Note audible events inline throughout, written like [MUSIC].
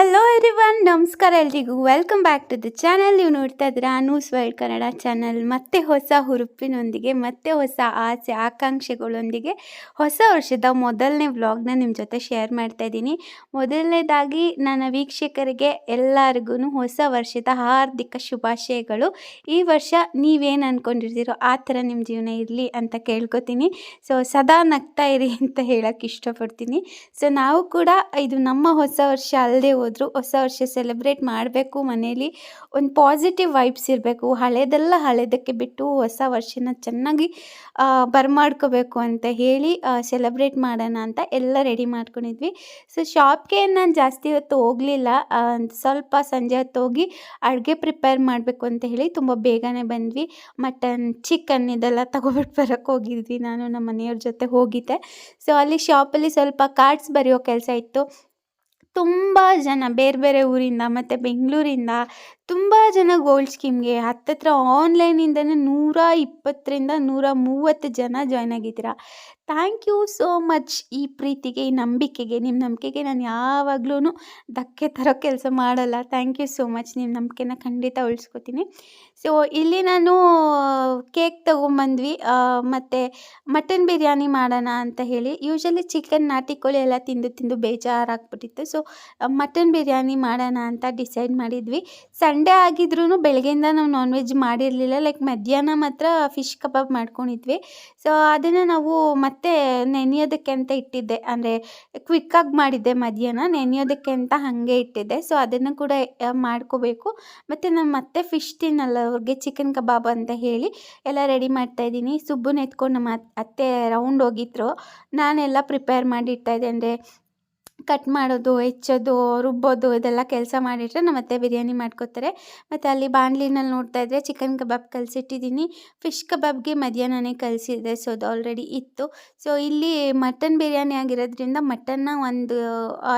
Hello everyone, ನಮಸ್ಕಾರ ಎಲ್ರಿಗೂ. Welcome back to the channel ನೀವು ನೋಡ್ತಾ ಇದ್ದೀರಾ ನ್ಯೂಸ್ ವರ್ಲ್ಡ್ ಕನ್ನಡ ಚಾನಲ್ ಮತ್ತೆ ಹೊಸ ಹುರುಪಿನೊಂದಿಗೆ, ಮತ್ತೆ ಹೊಸ ಆಸೆ, ಆಕಾಂಕ್ಷೆಗಳೊಂದಿಗೆ ಹೊಸ ವರ್ಷದ ಮೊದಲನೇ ವ್ಲಾಗ್ನ ನಿಮ್ಮ ಜೊತೆ ಶೇರ್ ಮಾಡ್ತಾ ಇದ್ದೀನಿ. ಮೊದಲನೇದಾಗಿ, ನನ್ನ ವೀಕ್ಷಕರಿಗೆ ಎಲ್ಲರಿಗೂ ಹೊಸ ವರ್ಷದ ಹಾರ್ದಿಕ ಶುಭಾಶಯಗಳು. ಈ ವರ್ಷ ನೀವೇನು ಅಂದ್ಕೊಂಡಿರ್ತೀರೋ ಆ ಥರ ನಿಮ್ಮ ಜೀವನ ಇರಲಿ ಅಂತ ಕೇಳ್ಕೊತೀನಿ. ಸೊ ಸದಾ ನಗ್ತಾ ಇರಿ ಅಂತ ಹೇಳಕ್ಕೆ ಇಷ್ಟಪಡ್ತೀನಿ. ಸೊ ನಾವು ಕೂಡ, ಇದು ನಮ್ಮ ಹೊಸ ವರ್ಷ ಅಲ್ಲದೆ ಹೋದರೂ, ಹೊಸ ವರ್ಷ ಸೆಲೆಬ್ರೇಟ್ ಮಾಡಬೇಕು ಮನೇಲಿ. ಒಂದು ಪಾಸಿಟಿವ್ ವೈಬ್ಸ್ ಇರಬೇಕು. ಹಳೆದೆಲ್ಲ ಹಳೇದಕ್ಕೆ ಬಿಟ್ಟು ಹೊಸ ವರ್ಷನ ಚೆನ್ನಾಗಿ ಬರ್ಮಾಡ್ಕೋಬೇಕು ಅಂತ ಹೇಳಿ ಸೆಲೆಬ್ರೇಟ್ ಮಾಡೋಣ ಅಂತ ಎಲ್ಲ ರೆಡಿ ಮಾಡ್ಕೊಂಡಿದ್ವಿ. ಸೊ ಶಾಪ್ಗೆ ನಾನು ಜಾಸ್ತಿ ಹೊತ್ತು ಹೋಗಲಿಲ್ಲ. ಸ್ವಲ್ಪ ಸಂಜೆ ಹೊತ್ತು ಹೋಗಿ ಅಡುಗೆ ಪ್ರಿಪೇರ್ ಮಾಡಬೇಕು ಅಂತ ಹೇಳಿ ತುಂಬ ಬೇಗನೆ ಬಂದ್ವಿ. ಮಟನ್ ಚಿಕನ್ ಇದೆಲ್ಲ ತಗೊಬಿಟ್ಟು ಬರೋಕ್ಕೆ ಹೋಗಿದ್ವಿ. ನಾನು ನಮ್ಮ ಮನೆಯವ್ರ ಜೊತೆ ಹೋಗಿದ್ದೆ. ಸೊ ಅಲ್ಲಿ ಶಾಪಲ್ಲಿ ಸ್ವಲ್ಪ ಕಾರ್ಡ್ಸ್ ಬರೆಯೋ ಕೆಲಸ ಇತ್ತು. ತುಂಬ ಜನ ಬೇರೆ ಬೇರೆ ಊರಿಂದ ಮತ್ತು ಬೆಂಗಳೂರಿಂದ ತುಂಬ ಜನ ಗೋಲ್ಡ್ ಸ್ಕೀಮ್ಗೆ ಹತ್ತತ್ರ ಆನ್ಲೈನಿಂದನೇ ನೂರ ಇಪ್ಪತ್ತರಿಂದ ನೂರ ಮೂವತ್ತು ಜನ ಜಾಯ್ನ್ ಆಗಿದ್ದೀರಾ. ಥ್ಯಾಂಕ್ ಯು ಸೋ ಮಚ್ ಈ ಪ್ರೀತಿಗೆ, ಈ ನಂಬಿಕೆಗೆ. ನಿಮ್ಮ ನಂಬಿಕೆಗೆ ನಾನು ಯಾವಾಗ್ಲೂ ಧಕ್ಕೆ ತರೋ ಕೆಲಸ ಮಾಡಲ್ಲ. Thank you so much. ನಿಮ್ಮ ನಂಬಿಕೆನ ಖಂಡಿತ ಉಳಿಸ್ಕೊತೀನಿ. ಸೊ, ಇಲ್ಲಿ ನಾನು, ಕೇಕ್ ತೊಗೊಂಬಂದ್ವಿ. ಮತ್ತು ಮಟನ್ ಬಿರಿಯಾನಿ ಮಾಡೋಣ ಅಂತ ಹೇಳಿ. ಯೂಶಲಿ ಚಿಕನ್ ನಾಟಿ ಕೋಳಿ ಎಲ್ಲ ತಿಂದು ತಿಂದು ಬೇಜಾರಾಗ್ಬಿಟ್ಟಿತ್ತು. ಸೊ, ಮಟನ್ ಬಿರಿಯಾನಿ ಮಾಡೋಣ ಅಂತ ಡಿಸೈಡ್ ಮಾಡಿದ್ವಿ. ಸಂಡೇ ಆಗಿದ್ರೂ ಬೆಳಗ್ಗೆಯಿಂದ ನಾವು ನಾನ್ ವೆಜ್ ಮಾಡಿರಲಿಲ್ಲ. ಲೈಕ್ ಮಧ್ಯಾಹ್ನ ಮಾತ್ರ ಫಿಶ್ ಕಬಾಬ್ ಮಾಡ್ಕೊಂಡಿದ್ವಿ. ಸೊ, ಅದನ್ನು ನಾವು ಮತ್ತೆ ನೆನೆಯೋದಕ್ಕೆ ಅಂತ ಇಟ್ಟಿದ್ದೆ. ಅಂದರೆ ಕ್ವಿಕ್ಕಾಗಿ ಮಾಡಿದ್ದೆ ಮಧ್ಯಾಹ್ನ, ನೆನೆಯೋದಕ್ಕೆ ಅಂತ ಹಾಗೆ ಇಟ್ಟಿದ್ದೆ. ಸೊ ಅದನ್ನು ಕೂಡ ಮಾಡ್ಕೋಬೇಕು. ಮತ್ತು ನಾನು ಮತ್ತೆ ಫಿಶ್ ತಿನ್ನಲ್ಲ, ಅವ್ರಿಗೆ ಚಿಕನ್ ಕಬಾಬ್ ಅಂತ ಹೇಳಿ ಎಲ್ಲ ರೆಡಿ ಮಾಡ್ತಾ ಇದ್ದೀನಿ. ಸುಬ್ಬನ ಎತ್ಕೊಂಡು ನಮ್ಮ ಅತ್- ಅತ್ತೆ ರೌಂಡ್ ಹೋಗಿದ್ರು. ನಾನೆಲ್ಲ ಪ್ರಿಪೇರ್ ಮಾಡಿ ಇಡ್ತಾ ಇದ್ದೆ. ಅಂದರೆ ಕಟ್ ಮಾಡೋದು ಹೆಚ್ಚೋದು ರುಬ್ಬೋದು ಇದೆಲ್ಲ ಕೆಲಸ ಮಾಡಿಟ್ರೆ ನಮ್ಮ ಅತ್ತೆ ಬಿರಿಯಾನಿ ಮಾಡ್ಕೋತಾರೆ. ಮತ್ತು ಅಲ್ಲಿ ಬಾಣಲಿನಲ್ಲಿ ನೋಡ್ತಾ ಇದ್ದರೆ ಚಿಕನ್ ಕಬಾಬ್ ಕಲಿಸಿಟ್ಟಿದ್ದೀನಿ. ಫಿಶ್ ಕಬಾಬ್ಗೆ ಮಧ್ಯಾಹ್ನನೇ ಕಲಿಸಿದ್ದೆ ಸೊ ಅದು ಆಲ್ರೆಡಿ ಇತ್ತು. ಸೊ ಇಲ್ಲಿ ಮಟನ್ ಬಿರಿಯಾನಿ ಆಗಿರೋದ್ರಿಂದ ಮಟನ್ನ ಒಂದು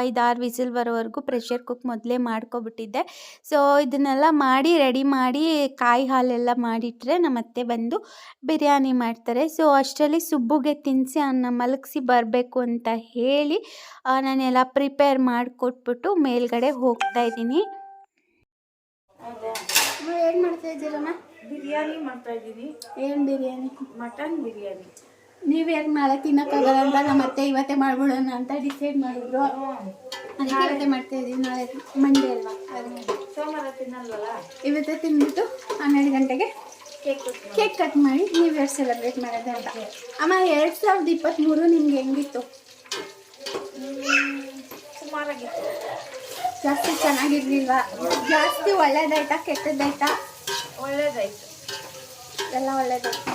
ಐದಾರು ವಿಸಿಲ್ ಬರೋವರೆಗೂ ಪ್ರೆಷರ್ ಕುಕ್ ಮೊದಲೇ ಮಾಡ್ಕೊಬಿಟ್ಟಿದ್ದೆ. ಸೊ ಇದನ್ನೆಲ್ಲ ಮಾಡಿ ರೆಡಿ ಮಾಡಿ ಕಾಯಿ ಹಾಲೆಲ್ಲ ಮಾಡಿಟ್ರೆ ನಮ್ಮ ಅತ್ತೆ ಬಂದು ಬಿರಿಯಾನಿ ಮಾಡ್ತಾರೆ. ಸೊ ಅಷ್ಟರಲ್ಲಿ ಸುಬ್ಬುಗೆ ತಿನ್ನಿಸಿ ಅನ್ನ ಮಲಗಿಸಿ ಬರಬೇಕು ಅಂತ ಹೇಳಿ ಆ, ನಾನೆಲ್ಲ ಪ್ರಿಪೇರ್ ಮಾಡಿಕೊಟ್ಬಿಟ್ಟು ಮೇಲ್ಗಡೆ ಹೋಗ್ತಾ ಇದ್ದೀನಿ. ಏನು ಮಾಡ್ತಾ ಇದ್ದೀರಮ್ಮ? ಬಿರಿಯಾನಿ ಮಾಡ್ತಾ ಇದ್ದೀನಿ. ಏನು ಬಿರಿಯಾನಿ? ಮಟನ್ ಬಿರಿಯಾನಿ. ನೀವೇನು ನಾಳೆ ತಿನ್ನೋಕ್ಕಾಗಲ್ಲ ಅಂತ ನಮ್ಮ ಅತ್ತೆ ಇವತ್ತೇ ಮಾಡ್ಬಿಡೋಣ ಅಂತ ಡಿಸೈಡ್ ಮಾಡಿದ್ರು. ಅದಕ್ಕೆ ಇವತ್ತೇ ಮಾಡ್ತಾ ಇದ್ದೀನಿ ನಾಳೆ ಮಂಡೇ ಅಲ್ವಾ? ಸೋಮವಾರ ತಿನ್ನಲ್ವಲ್ಲ? ಇವತ್ತೇ ತಿಂದ್ಬಿಟ್ಟು ಹನ್ನೆರಡು ಗಂಟೆಗೆ ಕೇಕ್ ಕೇಕ್ ಕಟ್ ಮಾಡಿ ನ್ಯೂ ಇಯರ್ ಸೆಲೆಬ್ರೇಟ್ ಮಾಡೋದು ಅಂತ. ಅಮ್ಮ ಎರಡು ಸಾವಿರದ ಇಪ್ಪತ್ತ್ಮೂರು ನಿಮ್ಗೆ ಹೆಂಗಿತ್ತು? ಸುಮಾರಾಗಿತ್ತು ಜಾಸ್ತಿ ಚೆನ್ನಾಗಿರ್ಲಿಲ್ವಾ ಜಾಸ್ತಿ ಒಳ್ಳೇದಾಯ್ತಾ ಕೆಟ್ಟದ್ದಾಯ್ತಾ? ಒಳ್ಳೇದಾಯ್ತು. ಎಲ್ಲ ಒಳ್ಳೇದಾಯ್ತು.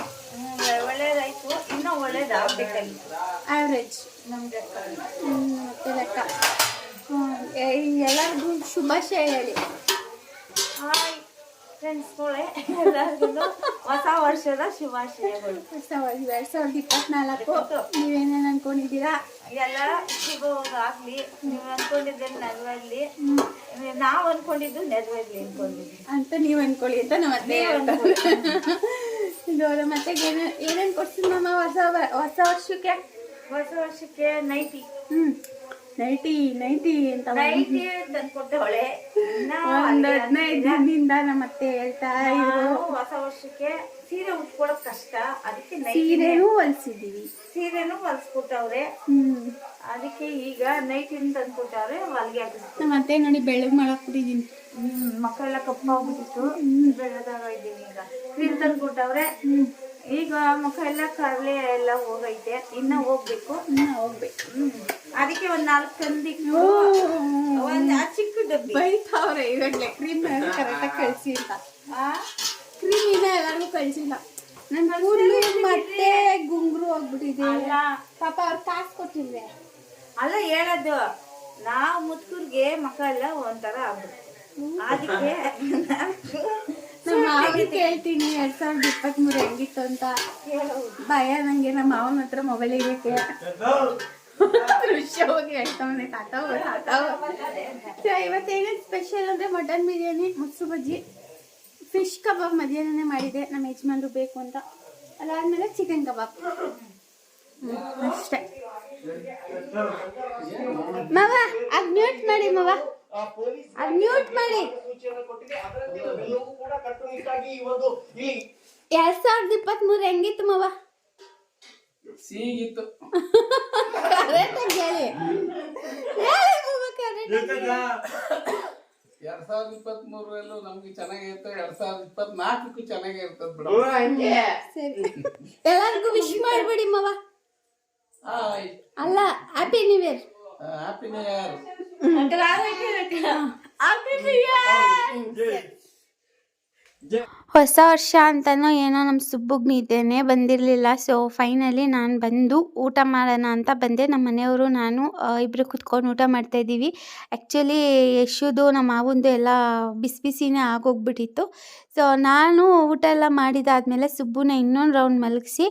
ಒಳ್ಳೇದಾಯ್ತು. ಇನ್ನೂ ಒಳ್ಳೇದಾಗಬೇಕಾಗಿತ್ತು ಆವ್ರೇಜ್ ನಮ್ಗೆ ಮತ್ತೆ ಲೆಕ್ಕ. ಎಲ್ಲರಿಗೂ ಶುಭಾಶಯ ಹೇಳಿ ಹಾಯ್ ಫ್ರೆಂಡ್ಸ್ಗಳೇ ಎಲ್ಲರಿಗೂ ಹೊಸ ವರ್ಷದ ಶುಭಾಶಯಗಳು ಹೊಸ ವರ್ಷ ಎರಡು ಸಾವಿರದ ಇಪ್ಪತ್ನಾಲ್ಕು. ನೀವೇನೇನು ಅನ್ಕೊಂಡಿದ್ದೀರಾ? ಎಲ್ಲ ಶುಭವಾಗಲಿ ನೀವು ಅನ್ಕೊಂಡಿದ್ದೆ ನೆರವೇರ್ಲಿ. ನಾವು ಅನ್ಕೊಂಡಿದ್ದು ನೆರವೇರ್ಲಿ ಅನ್ಕೊಂಡಿದ್ವಿ. ಅಂತ ನೀವು ಅನ್ಕೊಳ್ಳಿ ಅಂತ ನಮ್ಮ ಅದೇ ಇದು ಮತ್ತೆ ಏನೇ ಏನೇನು ಕೊಡ್ತೀನಿ ನಮ್ಮ ಹೊಸ ಹೊಸ ವರ್ಷಕ್ಕೆ? ಹೊಸ ವರ್ಷಕ್ಕೆ ನೈಟಿ. ಹ್ಮ್. ನೈಟಿ ನೈಟಿ ಅಂತ ನೈಟಿ ತಂದ್ಕೊಟ್ಟವಳೆ ಇನ್ನ ಒಂದ್ ಹದಿನೈದು ದಿನದಿಂದ ನಮ್ಮ ಅತ್ತೆ ಹೇಳ್ತಾ ಇದ್ರು. ಹೊಸ ವರ್ಷಕ್ಕೆ ಸೀರೆ ಉಟ್ಕೊಳಕ್ ಕಷ್ಟ. ಅದಕ್ಕೆ ಸೀರೆನೂ ಹೊಲ್ಸಿದೀವಿ. ಸೀರೆನೂ ಹೊಲ್ಸ್ಕೊಟ್ಟವ್ರೆ. ಅದಕ್ಕೆ ಈಗ ನೈಟಿನ ತಂದ್ಕೊಟ್ಟವ್ರೆ ಹೊಲ್ಗೆ ಹಾಕಿಸ್ತು ನಮ್ಮ ಅತ್ತೆ ನೋಡಿ ಬೆಳಗ್ಗೆ ಮಾಡಕ್ ಬಿಟ್ಟಿದ್ದೀನಿ ಹ್ಮ್ ಮಕ್ಕಳೆಲ್ಲ ಕಪ್ಪಾಗ್ಬಿಟ್ಟಿತ್ತು. ಬೆಳೆದಾಗ ಇದ್ದೀನಿ ಈಗ. ಕ್ರೀಮ್ ತಂದ್ಕೊಟ್ಟವ್ರೆ. ಈಗ ಮಕ್ಕಳೆಲ್ಲ ಎಲ್ಲ ಕರ್ಲೆ ಎಲ್ಲ ಹೋಗೈತೆ. ಇನ್ನ ಹೋಗ್ಬೇಕು. ಇನ್ನ ಹೋಗ್ಬೇಕು. ಅದಕ್ಕೆ ಒಂದ್ ನಾಲ್ಕು ತಂದಿಟ್ಟು ಒಂದ್ ಆ ಚಿಕ್ಕ ಡಬ್ಬಿ. ಬೈತಾವ್ರೆ ಇವಾಗ್ಲೇ ಕ್ರೀಮ್ ಕರೆಕ್ಟಾಗಿ ಕಳಿಸಿ ಅಂತ. ಆ? ಕ್ರೀಮ್ ಇನ್ನ ಎಲ್ಲರಿಗೂ ಕಳಿಸಿಲ್ಲ. ನನ್ನ ಕೂದಲು ಮತ್ತೆ ಗುಂಗ್ರು ಹೋಗ್ಬಿಟ್ಟಿದೆ. ಅಲ್ಲ. ಪಾಪ ಅವ್ರು ಕಾಸು ಕೊಟ್ಟಿಲ್ವೇ? ಅಲ್ಲ ಹೇಳೋದು. ನಾವು ಮುತ್ಕೂರ್ಗೆ ಮಕ್ಕಳೆಲ್ಲ ಒಂಥರ ಅದಕ್ಕೆ ಕೇಳ್ತೀನಿ ಎರಡ್ ಸಾವಿರದ ಇಪ್ಪತ್ತ್ ಮೂರು ಹೆಂಗಿತ್ತು ಅಂತ. ಭಯ ನಂಗೆ ನಮ್ಮ ಮಾವನ ಹತ್ರ ಮೊಬೈಲ್ ಇರಕ್ಕೆ. ದೃಶ್ಯ ಹೋಗಿ ಹೇಳ್ತಾವನೆ ತಾತ ಹೋಗ್, ತಾತ ಸೊ ಇವತ್ತೇನೇನು ಸ್ಪೆಷಲ್ ಅಂದ್ರೆ ಮಟನ್ ಬಿರಿಯಾನಿ ಮೊಸರು ಬಜ್ಜಿ ಫಿಶ್ ಕಬಾಬ್ ಮಧ್ಯಾಹ್ನನೇ ಮಾಡಿದೆ. ನಮ್ಮ ಯಜಮಾನ್ರು ಬೇಕು ಅಂತ. ಅದಾದಮೇಲೆ ಚಿಕನ್ ಕಬಾಬ್ ಅಷ್ಟೇ. ಮವ ಅದ್ ಮ್ಯೂಟ್ ಮಾಡಿ ಮವ. ಆ ಪೊಲೀಸ್ ಅದ್ ಮ್ಯೂಟ್ ಮಾಡಿ ಎರಡ್ ಸಾವಿರದ ಇಪ್ಪತ್ತ್ ಮೂರು ಹೆಂಗಿತ್ತು ಮವ? ಕರೆಕ್ಟಾಗಿ ಎರಡ್ ಸಾವಿರದ ಇಪ್ಪತ್ತ್ ಮೂರಲ್ಲೂ ನಮ್ಗೆ ಚೆನ್ನಾಗಿರುತ್ತೆ ಎರಡ್ ಸಾವಿರದ ಇಪ್ಪತ್ನಾಲ್ಕಕ್ಕೂ ಚೆನ್ನಾಗೇ ಇರ್ತದ ಬಿಡು ಸರಿ. ಎಲ್ಲರಿಗೂ ವಿಶ್ ಮಾಡ್ಬಿಡಿ ಮವ. ಅಲ್ಲ happy new year happy new year ಹೊಸ ವರ್ಷ ಅಂತನೋ ಏನೋ ನಮ್ಮ ಸುಬ್ಬುಗ್ ನಿದ್ದೆನೇ ಬಂದಿರಲಿಲ್ಲ. ಸೊ ಫೈನಲಿ ನಾನು ಬಂದು ಊಟ ಮಾಡೋಣ ಅಂತ ಬಂದೆ. ನಮ್ಮ ಮನೆಯವರು, ನಾನು ಇಬ್ಬರು ಕುತ್ಕೊಂಡು ಊಟ ಮಾಡ್ತಾ ಇದ್ದೀವಿ. ಆ್ಯಕ್ಚುಲಿ ಯಶುದು, ನಮ್ಮ ಮಾವಂದು ಎಲ್ಲ ಬಿಸಿ ಬಿಸಿನೇ ಆಗೋಗ್ಬಿಟ್ಟಿತ್ತು. ಸೊ ನಾನು ಊಟ ಎಲ್ಲ ಮಾಡಿದಾದಮೇಲೆ ಸುಬ್ಬುನ ಇನ್ನೊಂದು ರೌಂಡ್ ಮಲಗಿಸಿ,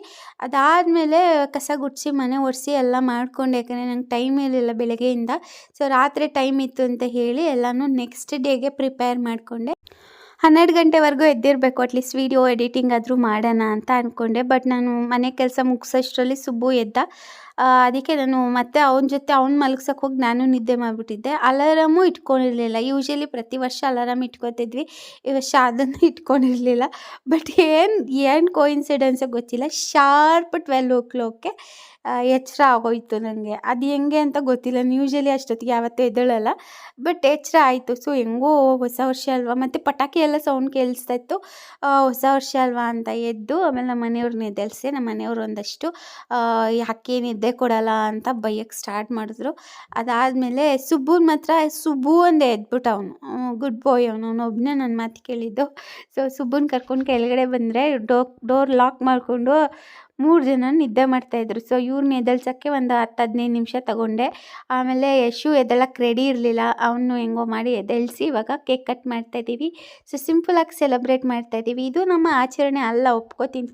ಅದಾದಮೇಲೆ ಕಸ ಗುಡಿಸಿ, ಮನೆ ಒರೆಸಿ ಎಲ್ಲ ಮಾಡಿಕೊಂಡೆ. ಯಾಕಂದರೆ ನಂಗೆ ಟೈಮ್ ಇರಲಿಲ್ಲ ಬೆಳಗ್ಗೆಯಿಂದ. ಸೊ ರಾತ್ರಿ ಟೈಮ್ ಇತ್ತು ಅಂತ ಹೇಳಿ ಎಲ್ಲನೂ ನೆಕ್ಸ್ಟ್ ಡೇಗೆ ಪ್ರಿಪೇರ್ ಮಾಡಿಕೊಂಡೆ. ಹನ್ನೆರಡು ಗಂಟೆವರೆಗೂ ಎದ್ದಿರಬೇಕು. ಅಟ್ಲೀಸ್ಟ್ ವೀಡಿಯೋ ಎಡಿಟಿಂಗ್ ಆದರೂ ಮಾಡೋಣ ಅಂತ ಅಂದ್ಕೊಂಡೆ ಬಟ್ ನಾನು ಮನೆ ಕೆಲಸ ಮುಗಿಸೋಷ್ಟರಲ್ಲಿ ಸುಬ್ಬು ಎದ್ದ. ಅದಕ್ಕೆ ನಾನು ಮತ್ತೆ ಅವನ ಜೊತೆ ಅವ್ನು ಮಲಗ್ಸಕ್ಕೆ ಹೋಗಿ ನಾನು ನಿದ್ದೆ ಮಾಡಿಬಿಟ್ಟಿದ್ದೆ. ಅಲಾರಾಮು ಇಟ್ಕೊಂಡಿರಲಿಲ್ಲ. ಯೂಶಲಿ ಪ್ರತಿ ವರ್ಷ ಅಲಾರಾಮ್ ಇಟ್ಕೊತಿದ್ವಿ. ಈ ವರ್ಷ ಅದನ್ನು ಇಟ್ಕೊಂಡಿರಲಿಲ್ಲ. ಬಟ್ ಏನು ಏನು ಕೋಇನ್ಸಿಡೆನ್ಸೋ ಗೊತ್ತಿಲ್ಲ. ಶಾರ್ಪ್ ಟ್ವೆಲ್ ಓ ಕ್ಲಾಕ್ಗೆ ಎಚ್ಚರ ಆಗೋಯ್ತು ನನಗೆ ಅದು ಹೆಂಗೆ ಅಂತ ಗೊತ್ತಿಲ್ಲ. ಯೂಶಲಿ ಅಷ್ಟೊತ್ತಿಗೆ ಯಾವತ್ತೂ ಎದ್ದೇಳಲ್ಲ. ಬಟ್ ಎಚ್ಚರ ಆಯಿತು. ಸೊ ಹೆಂಗೋ ಹೊಸ ವರ್ಷ ಅಲ್ವಾ? ಮತ್ತು ಪಟಾಕಿ ಎಲ್ಲ ಸೌಂಡ್ ಕೇಳಿಸ್ತಾ ಇತ್ತು. ಹೊಸ ವರ್ಷ ಅಲ್ವಾ ಅಂತ ಎದ್ದು ಆಮೇಲೆ ನಮ್ಮ ಮನೆಯವ್ರನ್ನ ಎದ್ದೇಳಿಸಿ ನಮ್ಮ ಮನೆಯವ್ರು ಒಂದಷ್ಟು ಆ, ಯಾಕೆ ಕೊಡಲ್ಲ ಅಂತ ಬೈಯಕ್ಕೆ ಸ್ಟಾರ್ಟ್ ಮಾಡಿದ್ರು. ಅದಾದಮೇಲೆ ಸುಬ್ಬುನ ಮಾತ್ರ, ಸುಬ್ಬು ಅಂದೆ ಎದ್ಬಿಟ್ಟು ಅವನು. ಗುಡ್ ಬಾಯ್ ಅವನು. ಅವನು ಒಬ್ಬನೇ ನನ್ನ ಮಾತು ಕೇಳಿದ್ದು. ಸೊ ಸುಬ್ಬುನ ಕರ್ಕೊಂಡು ಕೆಳಗಡೆ ಬಂದರೆ ಡೋ ಡೋರ್ ಲಾಕ್ ಮಾಡಿಕೊಂಡು ಮೂರು ಜನ ನಿದ್ದೆ ಮಾಡ್ತಾಯಿದ್ರು ಸೊ ಇವ್ರನ್ನ ಎದಳ್ಸೋಕ್ಕೆ ಒಂದು ಹತ್ತು, ಹದಿನೈದು ನಿಮಿಷ ತಗೊಂಡೆ. ಆಮೇಲೆ ಯಶು ಎದಳಕ್ಕೆ ರೆಡಿ ಇರಲಿಲ್ಲ. ಅವನು ಹೆಂಗೋ ಮಾಡಿ ಎದಳಿಸಿ ಇವಾಗ ಕೇಕ್ ಕಟ್ ಮಾಡ್ತಾಯಿದ್ದೀವಿ ಸೊ ಸಿಂಪಲಾಗಿ ಸೆಲೆಬ್ರೇಟ್ ಮಾಡ್ತಾಯಿದ್ದೀವಿ ಇದು ನಮ್ಮ ಆಚರಣೆ ಅಲ್ಲ. ಒಪ್ಕೋತೀನಿ.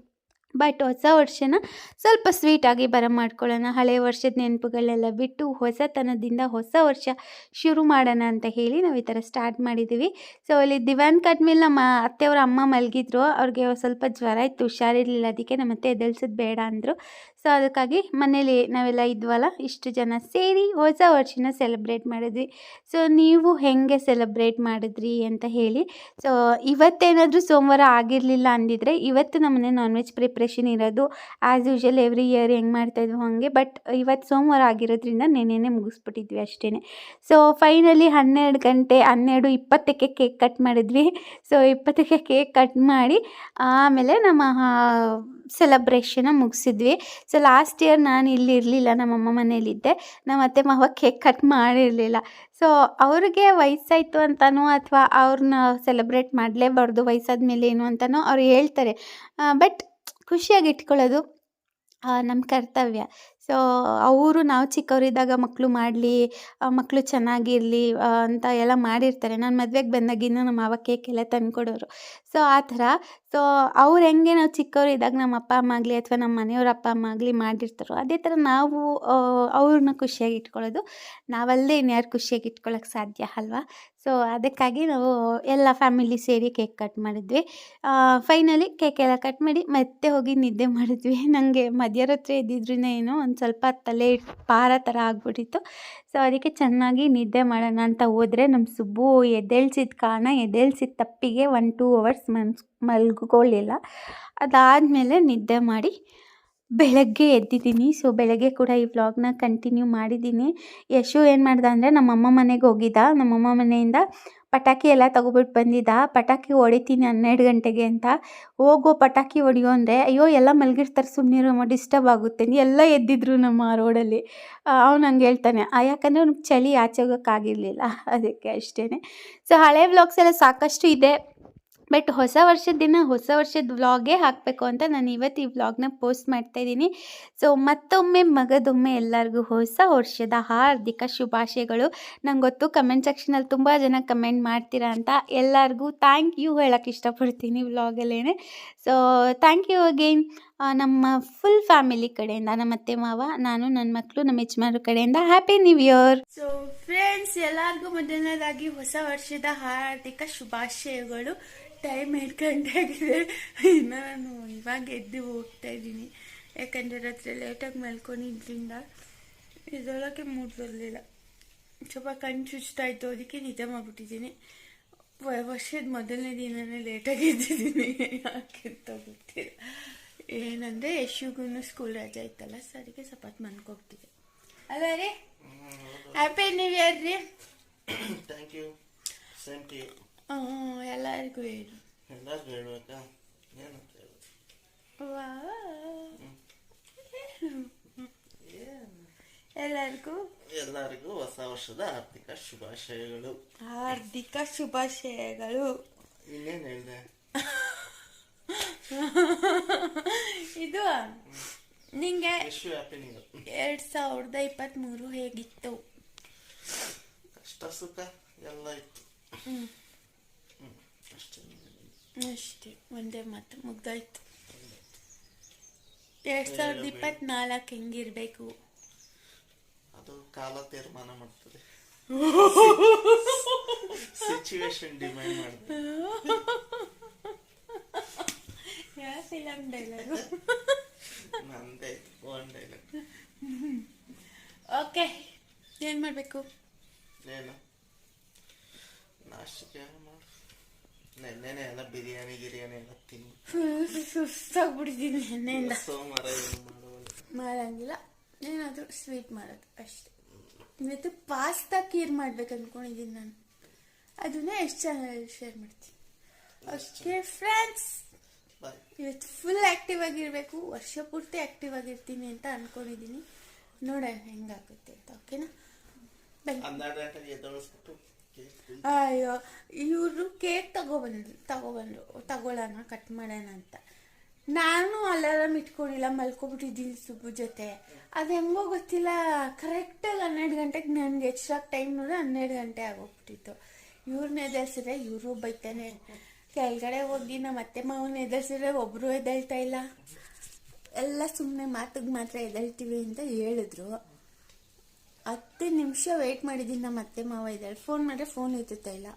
ಬಟ್ ಹೊಸ ವರ್ಷನ ಸ್ವಲ್ಪ ಸ್ವೀಟಾಗಿ ಬರ ಮಾಡ್ಕೊಳ್ಳೋಣ ಹಳೆಯ ವರ್ಷದ ನೆನಪುಗಳೆಲ್ಲ ಬಿಟ್ಟು ಹೊಸತನದಿಂದ ಹೊಸ ವರ್ಷ ಶುರು ಮಾಡೋಣ ಅಂತ ಹೇಳಿ ನಾವು ಈ ಥರ ಸ್ಟಾರ್ಟ್ ಮಾಡಿದ್ದೀವಿ ಸೊ ಅಲ್ಲಿ ದಿವಾನ್ ಕಟ್ಮೇಲೆ ನಮ್ಮ ಅತ್ತೆಯವರ ಅಮ್ಮ ಮಲಗಿದ್ರು. ಅವ್ರಿಗೆ ಸ್ವಲ್ಪ ಜ್ವರ ಇತ್ತು, ಹುಷಾರಿರಲಿಲ್ಲ. ಅದಕ್ಕೆ ನಮ್ಮ ಅತ್ತೆ ಎದೆಲ್ಸೋದು ಬೇಡ ಅಂದರು. ಸೊ ಅದಕ್ಕಾಗಿ ಮನೇಲಿ ನಾವೆಲ್ಲ ಇದ್ವಲ್ಲ, ಇಷ್ಟು ಜನ ಸೇರಿ ಹೊಸ ವರ್ಷನ ಸೆಲೆಬ್ರೇಟ್ ಮಾಡಿದ್ವಿ. ಸೊ ನೀವು ಹೆಂಗೆ ಸೆಲೆಬ್ರೇಟ್ ಮಾಡಿದ್ರಿ ಅಂತ ಹೇಳಿ. ಸೊ ಇವತ್ತೇನಾದರೂ ಸೋಮವಾರ ಆಗಿರಲಿಲ್ಲ ಅಂದಿದ್ರೆ, ಇವತ್ತು ನಮ್ಮನೆ ನಾನ್ ವೆಜ್ ಪ್ರಿಪ್ರೇಷನ್ ಇರೋದು. ಆ್ಯಸ್ ಯೂಶಲ್ ಎವ್ರಿ ಇಯರ್ ಹೆಂಗೆ ಮಾಡ್ತಾಯಿದ್ವು ಹಾಗೆ ಬಟ್ ಇವತ್ತು ಸೋಮವಾರ ಆಗಿರೋದ್ರಿಂದ ನೆನೆನೆ ಮುಗಿಸ್ಬಿಟ್ಟಿದ್ವಿ ಅಷ್ಟೇ ಸೊ ಫೈನಲಿ ಹನ್ನೆರಡು ಗಂಟೆ, ಹನ್ನೆರಡು ಇಪ್ಪತ್ತಕ್ಕೆ ಕೇಕ್ ಕಟ್ ಮಾಡಿದ್ವಿ. ಸೊ ಇಪ್ಪತ್ತಕ್ಕೆ ಕೇಕ್ ಕಟ್ ಮಾಡಿ, ಆಮೇಲೆ ನಮ್ಮ ಸೆಲೆಬ್ರೇಷನ್ನ ಮುಗಿಸಿದ್ವಿ. ಸೊ ಲಾಸ್ಟ್ ಇಯರ್ ನಾನು ಇಲ್ಲಿ ಇರಲಿಲ್ಲ ನಮ್ಮಮ್ಮ ಮನೇಲಿದ್ದೆ ನಮ್ಮ ಅತ್ತೆ ಮಾವ ಕೇಕ್ ಕಟ್ ಮಾಡಿರಲಿಲ್ಲ. ಸೊ ಅವ್ರಿಗೆ ವಯಸ್ಸಾಯಿತು ಅಂತನೋ ಅಥವಾ ಅವ್ರನ್ನ ಸೆಲೆಬ್ರೇಟ್ ಮಾಡಲೇಬಾರ್ದು ವಯಸ್ಸಾದ ಮೇಲೆ ಏನು ಅಂತನೋ ಅವ್ರು ಹೇಳ್ತಾರೆ. ಬಟ್ ಖುಷಿಯಾಗಿ ಇಟ್ಕೊಳ್ಳೋದು ನಮ್ಮ ಕರ್ತವ್ಯ. ಸೊ ಅವರು ನಾವು ಚಿಕ್ಕವರಿದ್ದಾಗ ಮಕ್ಕಳು ಮಾಡಲಿ ಮಕ್ಕಳು ಚೆನ್ನಾಗಿರಲಿ ಅಂತ ಎಲ್ಲ ಮಾಡಿರ್ತಾರೆ. ನಾನು ಮದುವೆಗೆ ಬಂದಾಗಿಂದ ನಮ್ಮ ಮಾವ ಕೇಕ್ ಎಲ್ಲ ತಂದ್ಕೊಡೋರು. ಸೊ ಆ ಥರ. ಸೊ ಅವ್ರು ಹೆಂಗೆ ನಾವು ಚಿಕ್ಕವರಿದ್ದಾಗ ನಮ್ಮ ಅಪ್ಪ ಅಮ್ಮ ಆಗಲಿ ಅಥವಾ ನಮ್ಮ ಮನೆಯವ್ರ ಅಪ್ಪ ಅಮ್ಮ ಆಗಲಿ ಮಾಡಿರ್ತಾರೋ ಅದೇ ಥರ ನಾವು ಅವ್ರನ್ನ ಖುಷಿಯಾಗಿ ಇಟ್ಕೊಳ್ಳೋದು. ನಾವಲ್ಲದೆ ಇನ್ಯಾರು ಖುಷಿಯಾಗಿ ಇಟ್ಕೊಳ್ಳೋಕೆ ಸಾಧ್ಯ ಅಲ್ವಾ? ಸೊ ಅದಕ್ಕಾಗಿ ನಾವು ಎಲ್ಲ ಫ್ಯಾಮಿಲಿ ಸೇರಿ ಕೇಕ್ ಕಟ್ ಮಾಡಿದ್ವಿ. ಫೈನಲಿ ಕೇಕ್ ಎಲ್ಲ ಕಟ್ ಮಾಡಿ ಮತ್ತೆ ಹೋಗಿ ನಿದ್ದೆ ಮಾಡಿದ್ವಿ. ನನಗೆ ಮಧ್ಯರಾತ್ರಿ ಇದ್ದಿದ್ರೂ ಏನೋ ಒಂದು ಸ್ವಲ್ಪ ತಲೆ ಪಾರ ಥರ ಆಗ್ಬಿಟ್ಟಿತ್ತು. ಸೊ ಅದಕ್ಕೆ ಚೆನ್ನಾಗಿ ನಿದ್ದೆ ಮಾಡೋಣ ಅಂತ ಹೋದರೆ ನಮ್ಮ ಸುಬ್ಬು ಎದೆಳ್ಸಿದ ಕಾರಣ ಎದೆಳ್ಸಿದ ತಪ್ಪಿಗೆ ಒನ್ ಟೂ ಅವರ್ಸ್ ಮನ್ಸ್ ಮಲ್ಗೊಳ್ಳಿಲ್ಲ ಅದಾದಮೇಲೆ ನಿದ್ದೆ ಮಾಡಿ ಬೆಳಗ್ಗೆ ಎದ್ದಿದ್ದೀನಿ. ಸೊ ಬೆಳಗ್ಗೆ ಕೂಡ ಈ ವ್ಲಾಗ್ನ ಕಂಟಿನ್ಯೂ ಮಾಡಿದ್ದೀನಿ. ಯಶು ಏನು ಮಾಡ್ದ ಅಂದರೆ ನಮ್ಮಮ್ಮ ಮನೆಗೆ ಹೋಗಿದ್ದ. ನಮ್ಮಮ್ಮ ಮನೆಯಿಂದ ಪಟಾಕಿ ಎಲ್ಲ ತಗೊಬಿಟ್ಟು ಬಂದಿದ್ದ. ಪಟಾಕಿ ಹೊಡಿತೀನಿ ಹನ್ನೆರಡು ಗಂಟೆಗೆ ಅಂತ. ಹೋಗೋ, ಪಟಾಕಿ ಹೊಡಿಯೋ ಅಂದರೆ ಅಯ್ಯೋ, ಎಲ್ಲ ಮಲಗಿರ್ತಾರೆ. ಸುಮ್ಮನಿರಮ್ಮ ಡಿಸ್ಟರ್ಬ್ ಆಗುತ್ತೆ. ಎಲ್ಲ ಎದ್ದಿದ್ರು ನಮ್ಮ ರೋಡಲ್ಲಿ ಅವ್ನು ಹಂಗೆ ಹೇಳ್ತಾನೆ ಯಾಕಂದರೆ ಅವ್ನಿಗೆ ಚಳಿ ಆಚೆ ಹೋಗೋಕ್ಕಾಗಿರಲಿಲ್ಲ [LAUGHS] ಅದಕ್ಕೆ ಅಷ್ಟೇ ಸೊ ಹಳೆ ವ್ಲಾಗ್ಸ್ ಎಲ್ಲ ಸಾಕಷ್ಟು ಇದೆ. ಬಟ್ ಹೊಸ ವರ್ಷದ ದಿನ ಹೊಸ ವರ್ಷದ ವ್ಲಾಗೇ ಹಾಕಬೇಕು ಅಂತ ನಾನು ಇವತ್ತು ಈ ವ್ಲಾಗ್ನ ಪೋಸ್ಟ್ ಮಾಡ್ತಾ ಇದ್ದೀನಿ. ಸೊ, ಮತ್ತೊಮ್ಮೆ ಮಗದೊಮ್ಮೆ ಎಲ್ಲರಿಗೂ ಹೊಸ ವರ್ಷದ ಹಾರ್ದಿಕ ಶುಭಾಶಯಗಳು. ನಂಗೆ ಗೊತ್ತು ಕಮೆಂಟ್ ಸೆಕ್ಷನಲ್ಲಿ ತುಂಬ ಜನ ಕಮೆಂಟ್ ಮಾಡ್ತೀರಾ ಅಂತ. ಎಲ್ಲರಿಗೂ ಥ್ಯಾಂಕ್ ಯು ಹೇಳೋಕ್ಕೆ ಇಷ್ಟಪಡ್ತೀನಿ ವ್ಲಾಗಲ್ಲೇ ಸೊ, ಥ್ಯಾಂಕ್ ಯು ಅಗೇನ್. ನಮ್ಮ ಫುಲ್ ಫ್ಯಾಮಿಲಿ ಕಡೆಯಿಂದ, ನಮ್ಮ ಅತ್ತೆ ಮಾವ, ನಾನು ನನ್ನ ಮಕ್ಕಳು ನಮ್ಮ ಯಜಮಾನ್ರ ಕಡೆಯಿಂದ happy new year so friends ಎಲ್ಲರಿಗೂ ಮೊದಲನೇದಾಗಿ ಹೊಸ ವರ್ಷದ ಹಾರ್ದಿಕ ಶುಭಾಶಯಗಳು. ಟೈಮ್ ಎರಡು ಗಂಟೆ ಆಗಿದೆ ನಾನು ಇವಾಗ ಎದ್ದು ಹೋಗ್ತಾ ಇದ್ದೀನಿ. ಯಾಕಂದರೆ ರಾತ್ರಿ ಲೇಟಾಗಿ ಮಲ್ಕೊಂಡಿದ್ರಿಂದ ಇದೊಳಗೆ ಮೂಡ್ ಬರಲಿಲ್ಲ. ಸ್ವಲ್ಪ ಕಣ್ಣು ಚುಚ್ತಾ ಇತ್ತು, ಅದಕ್ಕೆ ನಿಜ ಮಾಡಿಬಿಟ್ಟಿದ್ದೀನಿ. ವರ್ಷದ ಮೊದಲನೇ ದಿನನೇ ಲೇಟಾಗಿ ಎದ್ದಿದ್ದೀನಿ. ಯಾಕೆ ಅಂತ ಗೊತ್ತಿಲ್ಲ. ಏನಂದರೆ ಯಶುಗೂ ಸ್ಕೂಲ್ ರಜೆ ಇತ್ತಲ್ಲ ಸರಿಗೆ ಹೋಗ್ತಿದೆ ಮನ್ಕೋಗ್ತಿದೆ ಅಲ್ಲ ರೀ? ಹ್ಯಾಪಿ ನ್ಯೂ ಇಯರ್ ರೀ. Thank you same to you ಎಲ್ಲರಿಗೂ ಹೇಳು. ಎಲ್ಲರಿಗೂ ಹೇಳ್ಬೇಕಾ? ಏನು ವಾ ವಾವ್. ಎಲ್ಲರಿಗೂ? ಎಲ್ಲರಿಗೂ ಹೊಸ ವರ್ಷದ ಆರ್ಥಿಕ ಶುಭಾಶಯಗಳು. ಹಾರ್ದಿಕ ಶುಭಾಶಯಗಳು. ಇನ್ನೇನು ಹೇಳಿದೆ? [LAUGHS] [LAUGHS] ಇದು ನಿಂಗೆ ಎರಡ್ ಸಾವಿರದ ಇಪ್ಪತ್ತ್ಮೂರು ಹೇಗಿತ್ತು? ಕಷ್ಟ ಸುಖ ಎಲ್ಲ ಇತ್ತು. ಅಷ್ಟೇ. ಒಂದೇ ಮಾತು ಮುಗ್ದಾಯ್ತು. ಎರಡ್ ಸಾವಿರದ ಇಪ್ಪತ್ನಾಲ್ಕು ಹೆಂಗಿರ್ಬೇಕು? ಅದು ಕಾಲ ತೀರ್ಮಾನ ಮಾಡ್ತದೆ. [LAUGHS] ಸಿಚುವೇಶನ್ ಡಿಮ್ಯಾಂಡ್ ಮಾಡ್ತದೆ. [LAUGHS] ಯಾವ ಫಿಲಮ್ ಡೈಲಾಗು ನಂದೇ ಓನ್ ಡೈಲಾಗ್ ಓಕೆ ಏನ್ ಮಾಡ್ಬೇಕು ಏನು ನಾಷ್ಟಕ್ಕೆ ಮಾಡು ನೆನ್ನೆನೆ ಎಲ್ಲ ಬಿರಿಯಾನಿ ಗಿರಿಯಾನಿ ಎಲ್ಲ ತಿನ್ ಫುಲ್ ಸುಸ್ತಾಗ್ಬಿಟ್ಟಿದ್ದೀನಿ ಎಣ್ಣೆಯಿಂದ ಸೋಮವಾರ ಏನು ಮಾಡೋದು ಮಾಡಂಗಿಲ್ಲ ಏನಾದರೂ ಸ್ವೀಟ್ ಮಾಡೋದು ಅಷ್ಟೇ ಇವತ್ತು ಪಾಸ್ತಾ ಕೀರ್ ಮಾಡ್ಬೇಕು ಅನ್ಕೊಂಡಿದ್ದೀನಿ ನಾನು ಅದನ್ನೇ ಎಷ್ಟು ಚಾನಲ್ ಶೇರ್ ಮಾಡ್ತೀನಿ ಓಕೆ ಫ್ರೆಂಡ್ಸ್ ಇವತ್ತು ಫುಲ್ ಆಕ್ಟಿವ್ ಆಗಿರ್ಬೇಕು ವರ್ಷ ಪೂರ್ತಿ ಆಕ್ಟಿವ್ ಆಗಿರ್ತೀನಿ ಅಂತ ಅನ್ಕೊಂಡಿದ್ದೀನಿ ನೋಡ ಹೆಂಗಾಗುತ್ತೆ ಅಂತ ಓಕೆನಾ ಅಯ್ಯೋ ಇವರು ಕೇಕ್ ತಗೊಬಂದ್ರು ತಗೊಬಂದ್ರು ತಗೊಳ್ಳೋಣ ಕಟ್ ಮಾಡೋಣ ಅಂತ. ನಾನು ಅಲಾರಾಮ್ ಇಟ್ಕೊಂಡಿಲ್ಲ ಮಲ್ಕೊಬಿಟ್ಟಿದ್ದೀನಿ ಸುಬ್ಬು ಜೊತೆ. ಅದು ಹೆಂಗೋ ಗೊತ್ತಿಲ್ಲ ಕರೆಕ್ಟಾಗಿ ಹನ್ನೆರಡು ಗಂಟೆಗೆ ನನಗೆ ಎಷ್ಟಾಗಿ ಟೈಮ್ ನೋಡಿದ್ರೆ ಹನ್ನೆರಡು ಗಂಟೆ ಆಗೋಗ್ಬಿಟ್ಟಿತ್ತು. ಇವ್ರನ್ನ ಎದುರಿಸಿದ್ರೆ ಇವರು ಬೈತಾನೆ ಕೆಳಗಡೆ ಹೋಗಿ ನಮ್ಮ ಅತ್ತೆ ಮಾವನ ಎದರ್ಸಿದ್ರೆ ಒಬ್ರು ಎದ್ದೇಳ್ತಾ ಇಲ್ಲ ಎಲ್ಲ ಸುಮ್ಮನೆ ಮಾತಿಗೆ ಮಾತ್ರ ಎದ್ದೇಳ್ತೀವಿ ಅಂತ ಹೇಳಿದ್ರು ಹತ್ತು ನಿಮಿಷ ವೆಯ್ಟ್ ಮಾಡಿದ್ದೀನಿ ನಮ್ಮ ಅತ್ತೆ ಮಾವ ಇದ್ದಾರೆ ಫೋನ್ ಮಾಡಿದ್ರೆ ಫೋನ್ ಎತ್ತುತ್ತಾ ಇಲ್ಲ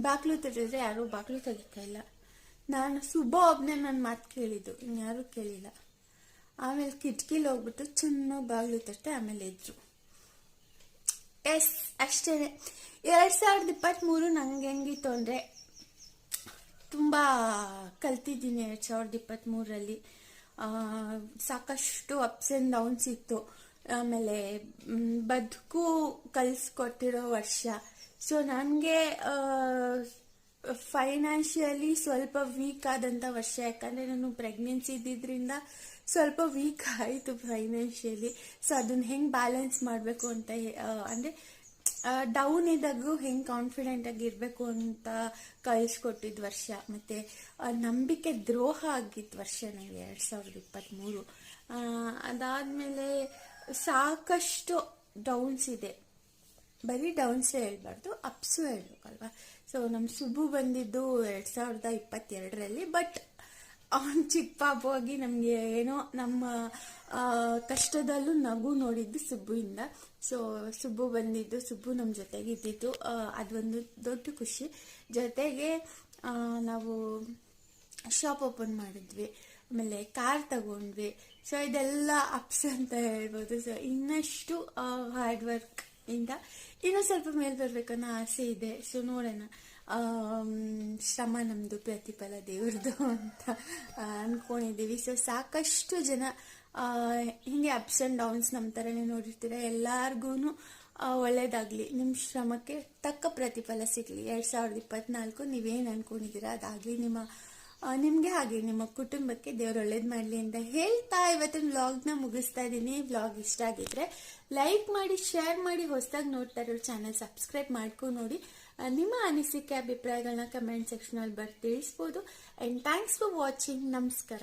ಬಾಗಿಲು ತೆರೆದ್ರೆ ಯಾರೂ ಬಾಗಿಲು ತೆಗಿತಾ ಇಲ್ಲ ನಾನು ಸುಬ್ಬ ಒಬ್ಬನೇ ನನ್ನ ಮಾತು ಕೇಳಿದ್ದು ಇನ್ಯಾರೂ ಕೇಳಿಲ್ಲ ಆಮೇಲೆ ಕಿಟಕಿಲಿ ಹೋಗ್ಬಿಟ್ಟು ಚೆನ್ನಾಗಿ ಬಾಗಿಲು ತಟ್ಟೆ ಆಮೇಲೆ ಎದ್ರು ಎಸ್ ಅಷ್ಟೇ ಎರಡು ಸಾವಿರದ ಇಪ್ಪತ್ತ್ಮೂರು ನಂಗೆ ಹೆಂಗಿತ್ತು ಅಂದರೆ ತುಂಬ ಕಲ್ತಿದ್ದೀನಿ ಎರಡು ಸಾವಿರದ ಇಪ್ಪತ್ತ್ಮೂರರಲ್ಲಿ ಸಾಕಷ್ಟು ಅಪ್ಸ್ ಆ್ಯಂಡ್ ಡೌನ್ಸ್ ಇತ್ತು. ಆಮೇಲೆ ಬದುಕು ಕಲಿಸ್ಕೊಟ್ಟಿರೋ ವರ್ಷ. ಸೊ ನನಗೆ ಫೈನಾನ್ಷಿಯಲಿ ಸ್ವಲ್ಪ ವೀಕ್ ಆದಂಥ ವರ್ಷ. ಯಾಕಂದರೆ ನಾನು ಪ್ರೆಗ್ನೆನ್ಸಿ ಇದ್ದಿದ್ದರಿಂದ ಸ್ವಲ್ಪ ವೀಕ್ ಆಯಿತು ಫೈನಾನ್ಷಿಯಲಿ ಸೊ ಅದನ್ನ ಹೆಂಗೆ ಬ್ಯಾಲೆನ್ಸ್ ಮಾಡಬೇಕು ಅಂತ ಅಂದರೆ ಡೌನ್ ಇದ್ದಾಗೂ ಹೆಂಗೆ ಕಾನ್ಫಿಡೆಂಟ್ ಆಗಿರಬೇಕು ಅಂತ ಕಲಿಸ್ಕೊಟ್ಟಿದ್ದು ವರ್ಷ. ಮತ್ತು ನಂಬಿಕೆ ದ್ರೋಹ ಆಗಿತ್ತು ವರ್ಷ ನನಗೆ ಎರಡು ಸಾವಿರದ ಇಪ್ಪತ್ತ್ಮೂರು ಅದಾದಮೇಲೆ ಸಾಕಷ್ಟು ಡೌನ್ಸ್ ಇದೆ. ಬರೀ ಡೌನ್ಸೇ ಹೇಳ್ಬಾರ್ದು ಅಪ್ಸು ಹೇಳ್ಬೇಕಲ್ವಾ? ಸೊ ನಮ್ಮ ಸುಬ್ಬು ಬಂದಿದ್ದು ಎರಡು ಸಾವಿರದ ಇಪ್ಪತ್ತೆರಡರಲ್ಲಿ ಬಟ್ ಅವನ ಚಿಕ್ಕ ಪಾಪವಾಗಿ ನಮಗೆ ಏನೋ ನಮ್ಮ ಕಷ್ಟದಲ್ಲೂ ನಗು ನೋಡಿದ್ದು ಸುಬ್ಬುಯಿಂದ. ಸೊ ಸುಬ್ಬು ಬಂದಿದ್ದು, ಸುಬ್ಬು ನಮ್ಮ ಜೊತೆಗೆ ಇದ್ದಿದ್ದು. ಅದೊಂದು ದೊಡ್ಡ ಖುಷಿ. ಜೊತೆಗೆ ನಾವು ಶಾಪ್ ಓಪನ್ ಮಾಡಿದ್ವಿ. ಆಮೇಲೆ ಕಾರ್ ತಗೊಂಡ್ವಿ. ಸೊ ಇದೆಲ್ಲ ಅಪ್ಸ್ ಅಂತ ಹೇಳ್ಬೋದು. ಸೊ ಇನ್ನಷ್ಟು ಹಾರ್ಡ್ ವರ್ಕ್ ಇಂದ ಇನ್ನೂ ಸ್ವಲ್ಪ ಮೇಲೆ ಬರ್ಬೇಕನ್ನೋ ಆಸೆ ಇದೆ. ಸೊ ನೋಡೋಣ. ಶ್ರಮ ನಮ್ಮದು ಪ್ರತಿಫಲ ದೇವ್ರದ್ದು ಅಂತ ಅಂದ್ಕೊಂಡಿದ್ದೀವಿ ಸೊ ಸಾಕಷ್ಟು ಜನ ಹೀಗೆ ಅಪ್ಸ್ ಆ್ಯಂಡ್ ಡೌನ್ಸ್ ನಮ್ಮ ಥರನೇ ನೋಡಿರ್ತೀರ. ಎಲ್ಲಾರ್ಗು ಒಳ್ಳೇದಾಗಲಿ. ನಿಮ್ಮ ಶ್ರಮಕ್ಕೆ ತಕ್ಕ ಪ್ರತಿಫಲ ಸಿಗಲಿ. ಎರಡು ಸಾವಿರದ ಇಪ್ಪತ್ನಾಲ್ಕು ನೀವೇನು ಅನ್ಕೊಂಡಿದ್ದೀರಾ ಅದಾಗಲಿ. ನಿಮ್ಮ ನಿಮಗೆ ಹಾಗೆ, ನಿಮ್ಮ ಕುಟುಂಬಕ್ಕೆ ದೇವ್ರು ಒಳ್ಳೇದು ಮಾಡಲಿ ಅಂತ ಹೇಳ್ತಾ ಇವತ್ತಿನ ವ್ಲಾಗ್ನ ಮುಗಿಸ್ತಾ ಇದ್ದೀನಿ ವ್ಲಾಗ್ ಇಷ್ಟ ಆಗಿದ್ರೆ ಲೈಕ್ ಮಾಡಿ ಶೇರ್ ಮಾಡಿ, ಹೊಸದಾಗಿ ನೋಡ್ತಾ ಇರೋ ಚಾನಲ್ ಸಬ್ಸ್ಕ್ರೈಬ್ ಮಾಡ್ಕೊಂಡು ನೋಡಿ. ನಿಮ್ಮ ಅನಿಸಿಕೆ ಅಭಿಪ್ರಾಯಗಳನ್ನ ಕಮೆಂಟ್ ಸೆಕ್ಷನಲ್ಲಿ ಬರ್ದು ತಿಳಿಸ್ಬೋದು. ಆ್ಯಂಡ್ ಥ್ಯಾಂಕ್ಸ್ ಫಾರ್ ವಾಚಿಂಗ್ ನಮಸ್ಕಾರ.